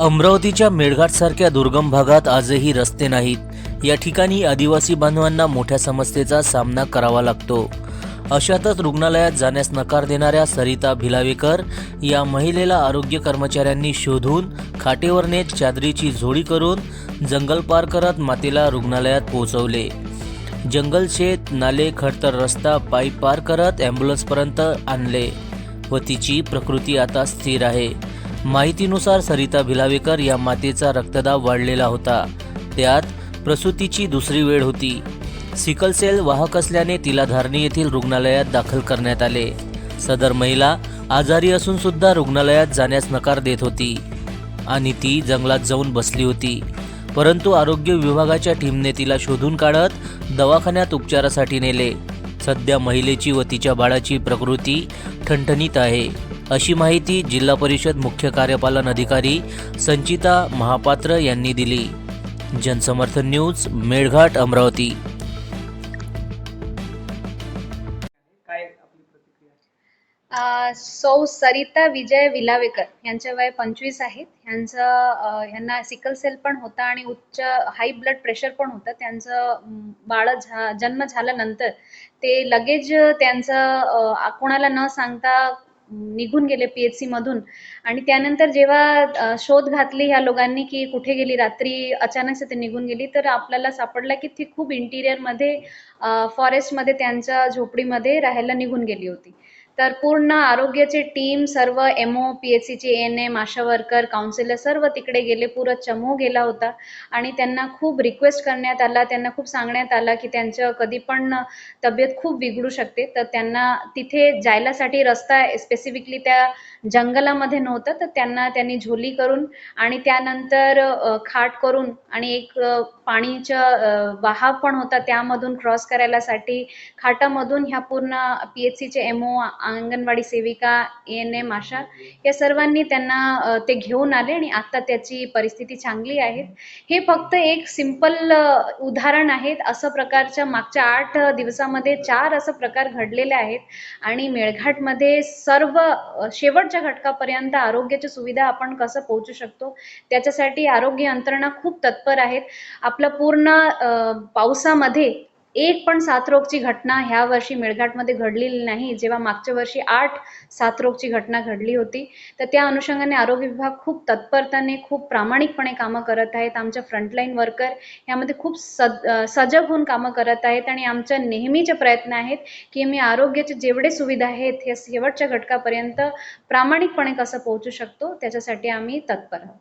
अमरावतीच्या मेळघाटसारख्या दुर्गम भागात आजही रस्ते नाहीत. या ठिकाणी आदिवासी बांधवांना मोठ्या समस्येचा सामना करावा लागतो. अशातच रुग्णालयात जाण्यास नकार देणाऱ्या सरिता भिलावेकर या महिलेला आरोग्य कर्मचाऱ्यांनी शोधून खाटेवर नेत चादरीची झोळी करून जंगल पार करत मातेला रुग्णालयात पोहोचवले. जंगल शेत नाले खडतर रस्ता पायी पार करत ॲम्ब्युलन्सपर्यंत आणले व तिची प्रकृती आता स्थिर आहे. माहितीनुसार सरिता भिलावेकर या मातेचा रक्तदाब वाढलेला होता. त्यात प्रसूतीची दुसरी वेळ होती. सिकलसेल वाहक असल्याने तिला धारणी येथील रुग्णालयात दाखल करण्यात आले. सदर महिला आजारी असून सुद्धा रुग्णालयात जाण्यास नकार देत होती आणि ती जंगलात जाऊन बसली होती. परंतु आरोग्य विभागाच्या टीमने तिला शोधून काढत दवाखान्यात उपचारासाठी नेले. सध्या महिलेची व तिच्या बाळाची प्रकृती ठणठणीत आहे. अशी माहिती जिल्हा परिषद मुख्य कार्यपालन अधिकारी संचिता महापात्र यांनी दिली. जनसमर्थन न्यूज मेळघाट अमरावती. काय आपली प्रतिक्रिया? अ, सौ सरिता विजय विलावेकर यांचे वय पंचवीस आहेत. यांचं यांना सिकल सेल पण होता आणि उच्च हाय ब्लड प्रेशर पण होतं. त्यांचं बाळ झा जन्म झाल्यानंतर ते लगेच त्यांचं अ, कोणाला न सांगता निघून गेले पी एच मधून. आणि त्यानंतर जेव्हा शोध घातली ह्या लोकांनी की कुठे गेली रात्री अचानक ते निघून गेली तर आपल्याला सापडलं की ती खूप इंटिरियरमध्ये फॉरेस्टमध्ये त्यांच्या झोपडीमध्ये राहायला निघून गेली होती. तर पूर्ण आरोग्याची टीम सर्व एम ओ पी एच सीचे N M ASHA worker counsellor सर्व तिकडे गेले पुरं चमू गेला होता. आणि त्यांना खूप रिक्वेस्ट करण्यात आला त्यांना खूप सांगण्यात आला की त्यांचं कधी पण तब्येत खूप बिघडू शकते. तर त्यांना तिथे जायलासाठी रस्ता स्पेसिफिकली त्या जंगलामध्ये नव्हता तर त्यांना त्यांनी झोली करून आणि त्यानंतर खाट करून आणि एक पाणीचं वाहा वाहाव पण होता त्यामधून क्रॉस करायलासाठी. खाटामधून ह्या पूर्ण पी एच सीचे एम ओ अंगणवाडी सेविका ए एन एम आशा या सर्वांनी त्यांना ते घेऊन आले आणि आता त्याची परिस्थिती चांगली आहे. हे फक्त एक सिंपल उदाहरण आहेत. असं प्रकारच्या मागच्या आठ दिवसामध्ये चार असं प्रकार घडलेले आहेत. आणि मेळघाटमध्ये सर्व शेवटच्या घटकापर्यंत आरोग्याच्या सुविधा आपण कसं पोहोचू शकतो त्याच्यासाठी आरोग्य यंत्रणा खूप तत्पर आहेत. आपलं पूर्ण पावसामध्ये एक पण साथरोगची घटना ह्या वर्षी मेळघाटमध्ये घडलेली नाही. जेव्हा मागच्या वर्षी आठ साथरोगची घटना घडली होती तर त्या अनुषंगाने आरोग्य विभाग खूप तत्परतेने खूप प्रामाणिकपणे कामं करत आहेत. आमच्या फ्रंटलाईन वर्कर यामध्ये खूप सज सजग होऊन कामं करत आहेत आणि आमच्या नेहमीचे प्रयत्न आहेत की मी आरोग्याचे जेवढे सुविधा आहेत हे शेवटच्या घटकापर्यंत प्रामाणिकपणे कसं पोहोचू शकतो त्याच्यासाठी आम्ही तत्पर आहोत.